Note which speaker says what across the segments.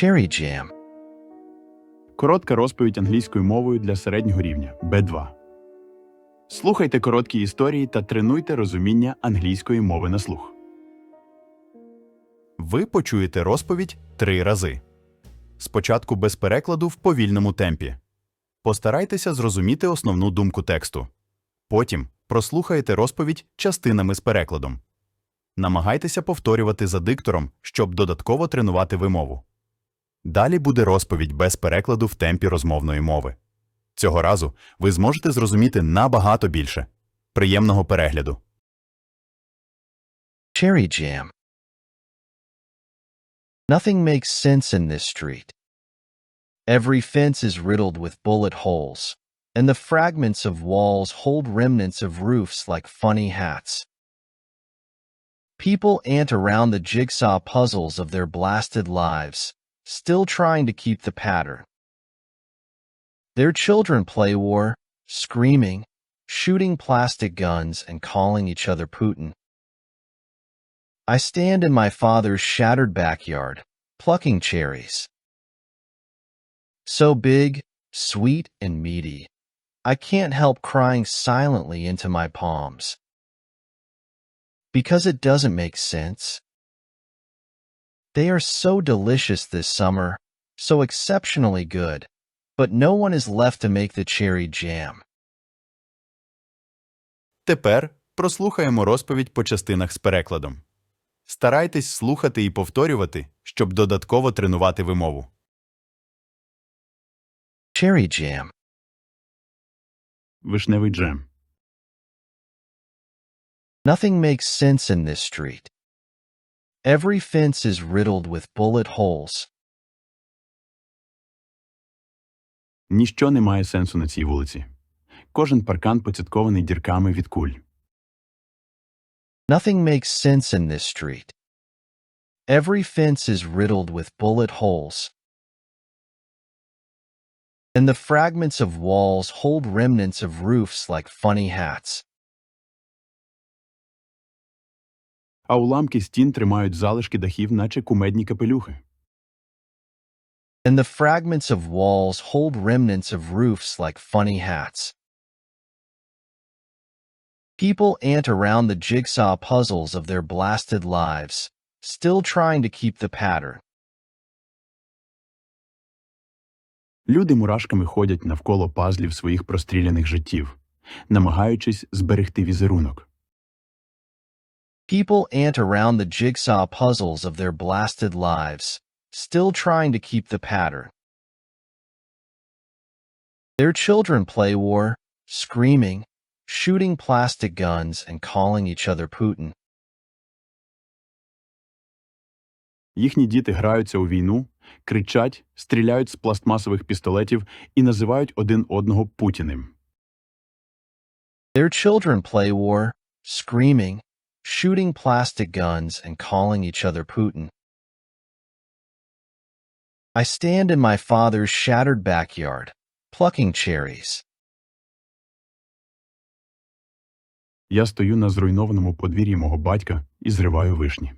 Speaker 1: Cherry Jam.
Speaker 2: Коротка розповідь англійською мовою для середнього рівня Б2. Слухайте короткі історії та тренуйте розуміння англійської мови на слух.
Speaker 3: Ви почуєте розповідь три рази. Спочатку без перекладу в повільному темпі. Постарайтеся зрозуміти основну думку тексту. Потім прослухайте розповідь частинами з перекладом. Намагайтеся повторювати за диктором, щоб додатково тренувати вимову. Далі буде розповідь без перекладу в темпі розмовної мови. Цього разу ви зможете зрозуміти набагато більше. Приємного перегляду!
Speaker 1: Cherry Jam. Nothing makes sense in this street. Every fence is riddled with bullet holes, and the fragments of walls hold remnants of roofs like funny hats. People ant around the jigsaw puzzles of their blasted lives, still trying to keep the pattern. Their children play war, screaming, shooting plastic guns, and calling each other Putin. I stand in my father's shattered backyard, plucking cherries. So big, sweet, and meaty, I can't help crying silently into my palms. Because it doesn't make sense. They are so delicious this summer, so exceptionally good, but no one is left to make the cherry jam.
Speaker 3: Тепер прослухаємо розповідь по частинах з перекладом. Старайтесь слухати і повторювати, щоб додатково тренувати вимову.
Speaker 1: Cherry jam.
Speaker 2: Вишневий джем.
Speaker 1: Nothing makes sense in this street. Every fence is riddled with bullet holes.
Speaker 2: Ніщо не має сенсу на цій вулиці. Кожен паркан поцяткований дірками від куль.
Speaker 1: Nothing makes sense in this street. Every fence is riddled with bullet holes. And the fragments of walls hold remnants of roofs like funny hats.
Speaker 2: А уламки стін тримають залишки дахів, наче кумедні капелюхи.
Speaker 1: And the fragments of walls hold remnants of roofs like funny hats. People ant around the jigsaw puzzles of their blasted lives, still trying to keep the pattern.
Speaker 2: Люди мурашками ходять навколо пазлів своїх простріляних життів, намагаючись зберегти візерунок.
Speaker 1: People ant around the jigsaw puzzles of their blasted lives, still trying to keep the pattern. Their children play war, screaming, shooting plastic guns, and calling each other Putin.
Speaker 2: Їхні діти граються у війну, кричать, стріляють з пластмасових пістолетів і називають один одного Путіним.
Speaker 1: Their children play war, screaming, shooting plastic guns, and calling each other Putin. I stand in my father's shattered backyard, plucking cherries.
Speaker 2: Я стою на зруйнованому подвір'ї мого батька і зриваю вишні.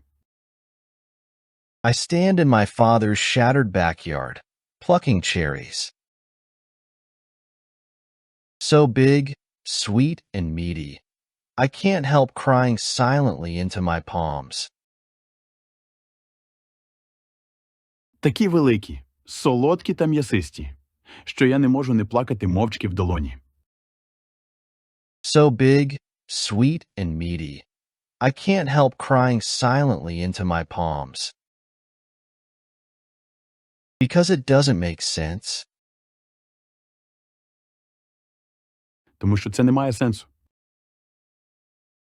Speaker 1: I stand in my father's shattered backyard, plucking cherries. So big, sweet, and meaty, I can't help crying silently into my palms.
Speaker 2: Такі великі, солодкі та м'ясисті, що я не можу не плакати мовчки в долоні.
Speaker 1: So big, sweet, and meaty, I can't help crying silently into my palms. Because it doesn't make sense.
Speaker 2: Тому що це не має сенсу.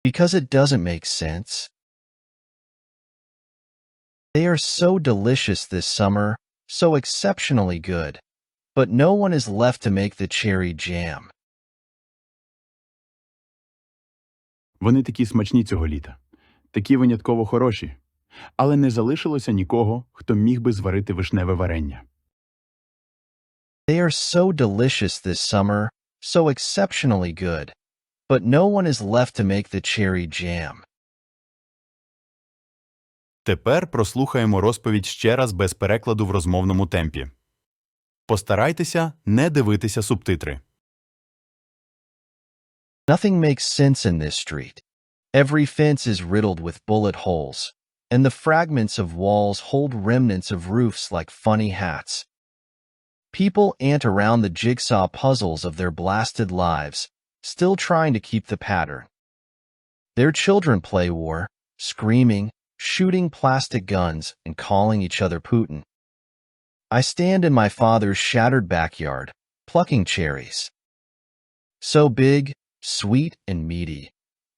Speaker 1: Because it doesn't make sense. They are so delicious this summer, so exceptionally good, but no one is left to make the cherry jam.
Speaker 2: Вони такі смачні цього літа, такі винятково хороші, але не залишилося нікого, хто міг би зварити вишневе варення.
Speaker 1: They are so delicious this summer, so exceptionally good, but no one is left to make the cherry jam.
Speaker 3: Тепер прослухаємо розповідь ще раз без перекладу в розмовному темпі. Постарайтеся не дивитися субтитри.
Speaker 1: Nothing makes sense in this street. Every fence is riddled with bullet holes, and the fragments of walls hold remnants of roofs like funny hats. People ant around the jigsaw puzzles of their blasted lives, still trying to keep the pattern. Their children play war, screaming, shooting plastic guns, and calling each other Putin. I stand in my father's shattered backyard, plucking cherries. So big, sweet, and meaty,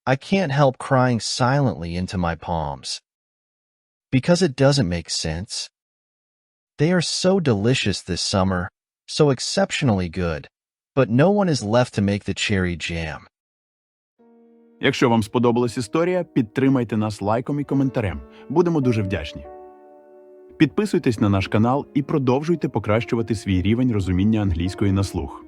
Speaker 1: I can't help crying silently into my palms. Because it doesn't make sense. They are so delicious this summer, so exceptionally good, but no one is left to make the cherry jam.
Speaker 2: Якщо вам сподобалась історія, підтримайте нас лайком і коментарем. Будемо дуже вдячні. Підписуйтесь на наш канал і продовжуйте покращувати свій рівень розуміння англійської на слух.